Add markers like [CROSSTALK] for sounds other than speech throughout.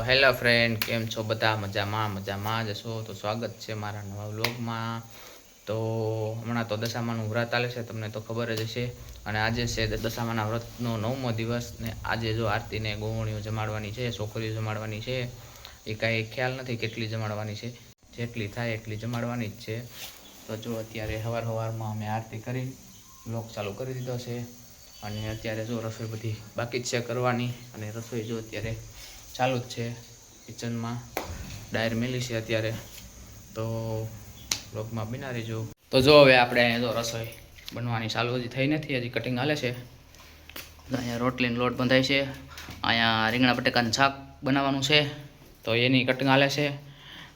Hello friend કેમ છો બધા? મજામાં મજામાં જશો તો સ્વાગત છે મારા નવા વ્લોગમાં. તો હમણાં તો દશામાનું વ્રત ચાલે છે, તમને તો ખબર જ હશે. અને આજે છે દશામાના વ્રતનો નવમો દિવસ ને આજે જો આરતીને ગોવણીઓ જમાડવાની છે, છોકરીઓ જમાડવાની છે, એ કાંઈ ખ્યાલ નથી કેટલી જમાડવાની છે. જેટલી થાય એટલી જમાડવાની જ છે. તો જો અત્યારે સવાર સવારમાં અમે આરતી કરી, વ્લોગ ચાલુ કરી દીધો છે. અને અત્યારે જો રસોઈ બધી બાકી છે કરવાની. અને રસોઈ જો અત્યારે ચાલુ જ છે કિચનમાં. ડાયર મેલી છે અત્યારે. તો બ્લોગમાં બિના રહેજો. તો જો હવે આપણે અહીંયા જો રસોઈ બનવાની ચાલુ હજી થઈ નથી હજી કટિંગ હાલે છે. અહીંયા રોટલીનો લોટ બંધાય છે. અહીંયા રીંગણા બટેકાનું શાક બનાવવાનું છે. તો એની કટિંગ હાલે છે.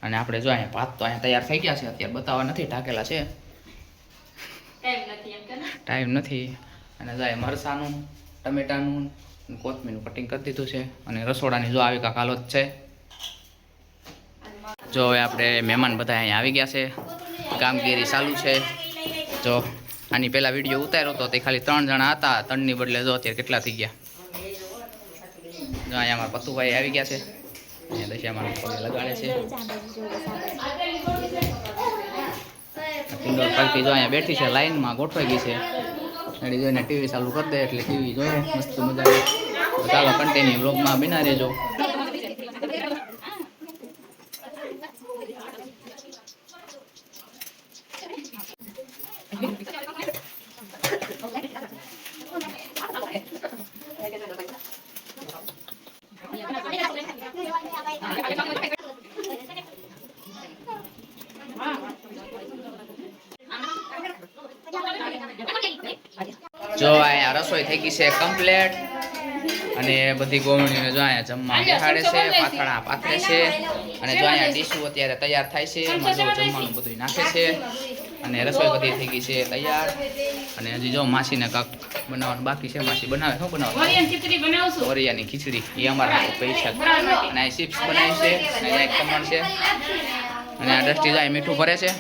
અને આપણે જો અહીંયા ભાત તો અહીંયા તૈયાર થઈ ગયા છે. અત્યારે બતાવવા નથી ઢાકેલા છે. ટાઈમ નથી અને જાય મરસાનું ટમેટાનું કોથમીરનું કટિંગ કરી દીધું છે અને રસોડાની જો આવી કાંક હાલત છે. જો હવે આપણે મહેમાન બધા અહીંયા આવી ગયા છે. કામગીરી ચાલુ છે. જો આની પહેલાં વીડિયો ઉતાર્યો હતો તે ખાલી ત્રણ જણા હતા. ત્રણની બદલે જો અત્યારે કેટલા થઈ ગયા. જો અહીંયા અમારા પતુભાઈ આવી ગયા છે. અહીંયા દશિયામાં પગે લગાડે છે. પિંડોર પાલટી જો અહીંયા બેઠી છે, લાઈનમાં ગોઠવાઈ ગઈ છે. એડી જોઈને ટીવી ચાલુ કરી દે એટલે ટીવી જોઈએ મસ્ત મજા આવે ચાલો કન્ટિન્યુ બ્લોગમાં બિના રહેજો જો અહીંયા રસોઈ થઈ ગઈ છે કમ્પ્લેટ અને બધી ગોવણીને જો અહીંયા જમવા બેહાડે છે પાથરણા પાથરે છે. અને જો અહીંયા ડીશું અત્યારે તૈયાર થાય છે એમાં જો જમવાનું બધું નાખે છે. અને રસોઈ બધી થઈ ગઈ છે તૈયાર. અને હજી જો માસીને કાંક બનાવવાનું બાકી છે માસી બનાવે શું બનાવવાનું ઓરિયાની ખીચડી એ અમારા પૈસા અને અહીં ચિપ્સ બનાવી છે અને એક ખમણ છે. અને આ દ્રષ્ટિ જાય મીઠું ભરે છે.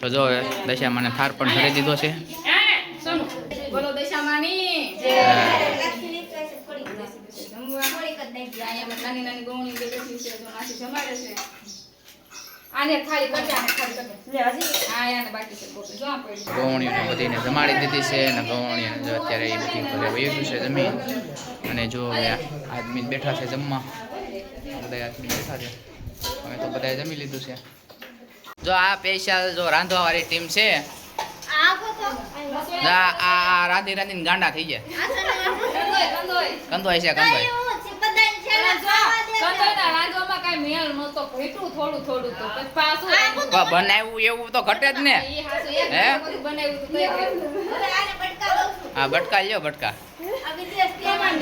તો જો દશા મને થાર પણ ભરી દીધો છે. દશામાની નાની. નાની ગોવણી બેઠી છે તો નાસી જમાડે છે આને ખાલી કરજે આને ખાલી કરજે લે હજી. આ આને બાકી છે ગોપી. જો આ પડી. ગૌણીઓને બધીને જમાડી દીધી છે અને ગૌણીઓને જો અત્યારે એ બધી ઘરે વહી છે જમીન અને જો આદમી બેઠા છે જમવા. આ બધા આદમી બેઠા છે. અમે તો બધાએ જમી લીધું છે. જો આ સ્પેશિયલ જો રાંધવા વાળી ટીમ છે આ આ આ રાધી રાંધીને ગાંડા થઈ ગયા. કંદોય છે કંદોય. બનાવ્યું એવું તો ઘટે જ ને. ઈ હાસુ એક હે? બધું. હા બટકા લ્યો બટકા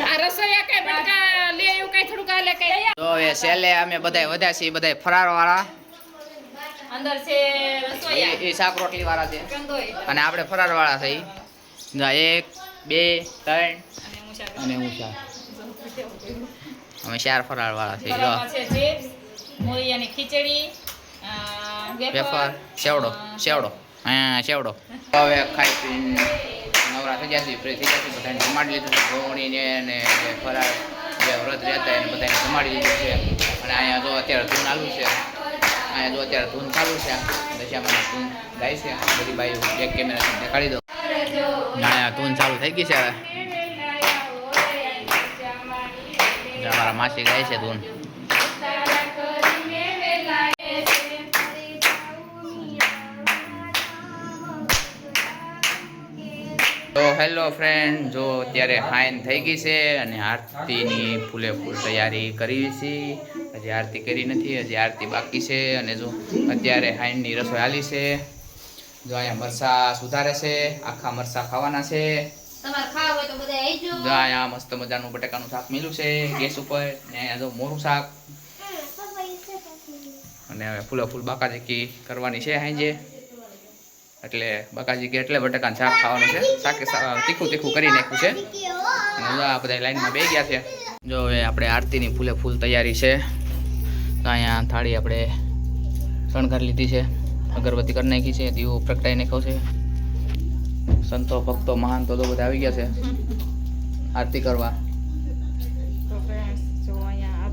આ રસોઈયા કઈ બટકા લે એવું કઈ થોડુંક હાલે કઈ? તો એ સેલે અમે બધાય વધ્યા છીએ બધાય ફરાર વાળા અંદર છે રસોઈયા. એ શાક રોટલી વાળા છે. અને આપણે ફરાર વાળા થઈ એક બે ત્રણ અને અને હું ચાર અમે ચાર ફરાર વાળા છે મોરિયાની ખીચડી વેફર સેવડો સેવડો. હા સેવડો. હવે ખાઈ પીને નવરા થઈ જાય ફ્રી થઈ જાય બધાને જમાડી લીધું છે ગોવણીને ને જે ફરાર જે વ્રત રહેતા એને બધાને જમાડી લીધું છે. અને અહીંયા જો અત્યારે ધૂન ચાલુ છે. અહીંયા જો અત્યારે ધૂન ચાલુ છે દશામાં ધૂન ગાય છે. બધી બાઈ એક કેમેરા દેખાડી દો. અહીંયા ધૂન ચાલુ થઈ ગઈ છે હવે. અમારા માસી ગાય છે ધૂન. તો હેલો ફ્રેન્ડ જો અત્યારે હાઈન થઈ ગઈ છે અને આરતીની ફૂલે ફૂલ તૈયારી કરી છે. હજી આરતી કરી નથી હજી આરતી બાકી છે અને જો અત્યારે હાઈનની રસોઈ હાલી છે. જો અહીંયા મરસા સુધારે છે આખા મરસા ખાવાના છે. જો અહીંયા મસ્ત મજાનું બટાકાનું શાક મેલું છે ગેસ ઉપર. ને જો મોરું શાક. અને હવે ફૂલે ફૂલ બાકાજી કરવાની છે હાંજે એટલે બકાજી કે એટલે બટાકાનું શાક ખાવાનું છે. શાકે તીખું તીખું કરી નાખ્યું છે. અને આ બધા લાઈનમાં બે ગયા છે. જો હવે આપણે આરતીની ફૂલે ફૂલ તૈયારી છે. તો અહીંયા થાળી આપણે શણગાર લીધી છે. અગરબત્તી કરી નાખી છે. દીવો પ્રગટાઈ નાખ્યો છે. સંતો, ભક્તો, મહાન તો બધા આવી ગયા છે. આરતી કરવા.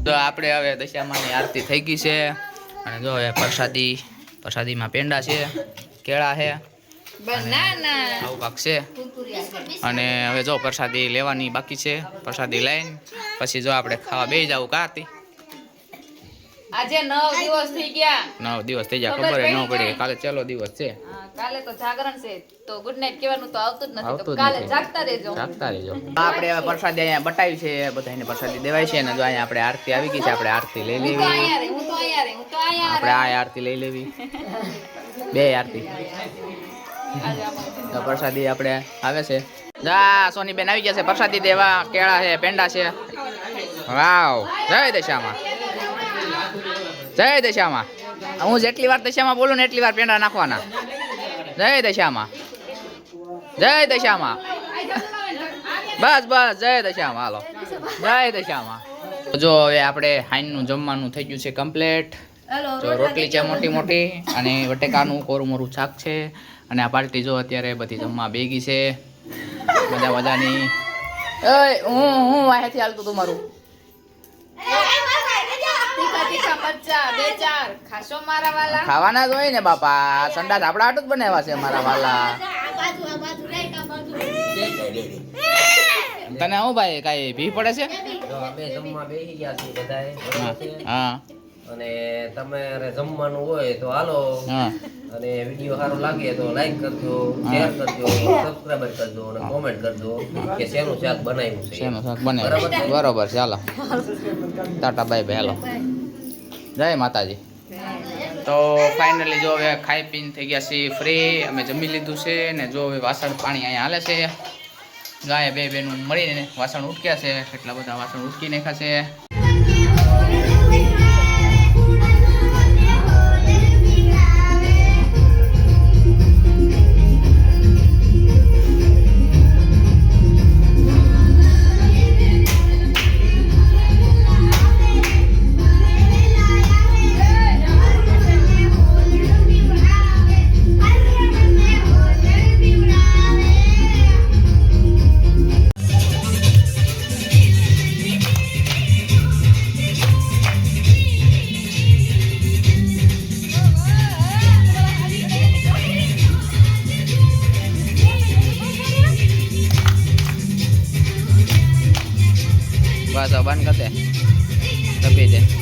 તો આપણે હવે દશામાની આરતી થઈ ગઈ છે. અને જો હવે પ્રસાદી પ્રસાદીમાં પેંડા છે. કેળા છે. આવું કાંક છે. અને હવે જો પ્રસાદી લેવાની બાકી છે. પ્રસાદી લઈને પછી જો આપણે ખાવા બે જવું કાતી. આજે નવ દિવસ થઈ ગયા. નવ દિવસ થઈ ખબર ન પડી કાલે ચાલો દિવસ છે. કાલે તો જાગરણ છે. તો ગુડ નાઇટ કહેવાનું તો આવતું જ નથી. તો કાલે જાગતા રહેજો. જાગતા રહેજો. આપણે હવે પ્રસાદી અહીંયા બટાવી છે. બધાને પ્રસાદી દેવાય છે. અને જો અહીંયા આપણે આરતી આવી ગઈ છે આપણે આરતી લઈ હું તો લેવી. અહીંયા રહી હું તો અહીંયા રહી હું તો અહીંયા આપણે આ આરતી લઈ લેવી. [LAUGHS] બે આરતી તો પ્રસાદી આપણે આવે છે. જા સોની બેન આવી ગયા છે. પ્રસાદી દેવા, કેળા છે, પેંડા છે. વાવ, જય દશામાં. જય દશામાં. હું જેટલી વાર દશામાં બોલું ને એટલી વાર પેંડા નાખવાના. જય દશામાં. જય દશામાં. બસ બસ, જય દશામાં. હાલો. જય દશામાં. જો, હવે આપણે હાઈનનું જમવાનું થઈ ગયું છે કમ્પ્લીટ. રોટલી છે મોટી મોટી અને બટેકાનું કોરું મોરું શાક છે. અને આ પાર્ટી જો અત્યારે બધી જમવા ભેગી છે. મજા મજાની. ઓય હું હું વાહેથી હાલતું તું મારું. ખાવાના જ હોય ને બાપા. સંડાસ આપણા હાટું જ બનાવ્યા છે મારા વાલા. તને હું ભાઈ કાંઈ ભી પડે છે? હા. અને તમારે જમવાનું હોય તો હાલો. અને વીડિયો સારો લાગે તો લાઈક કરજો શેર કરજો સબસ્ક્રાઇબર કરજો અને કોમેન્ટ કરજો કે શેનું શાક બનાવ્યું છે. શેનું શાક બનાવ્યું બરોબર છે? હાલો. ટાટા બાય બાય હાલો. જય માતાજી. તો ફાઇનલી જો હવે ખાઈ પીને થઈ ગયા છીએ ફ્રી અમે જમી લીધું છે ને જો હવે વાસણ પાણી અહીંયા હાલે છે. ગાય બે બેનું મળીને વાસણ ઉટક્યા છે કેટલા બધા વાસણ ઉટકી નાખ્યા છે. હવે બંધ કરી દે દબી દે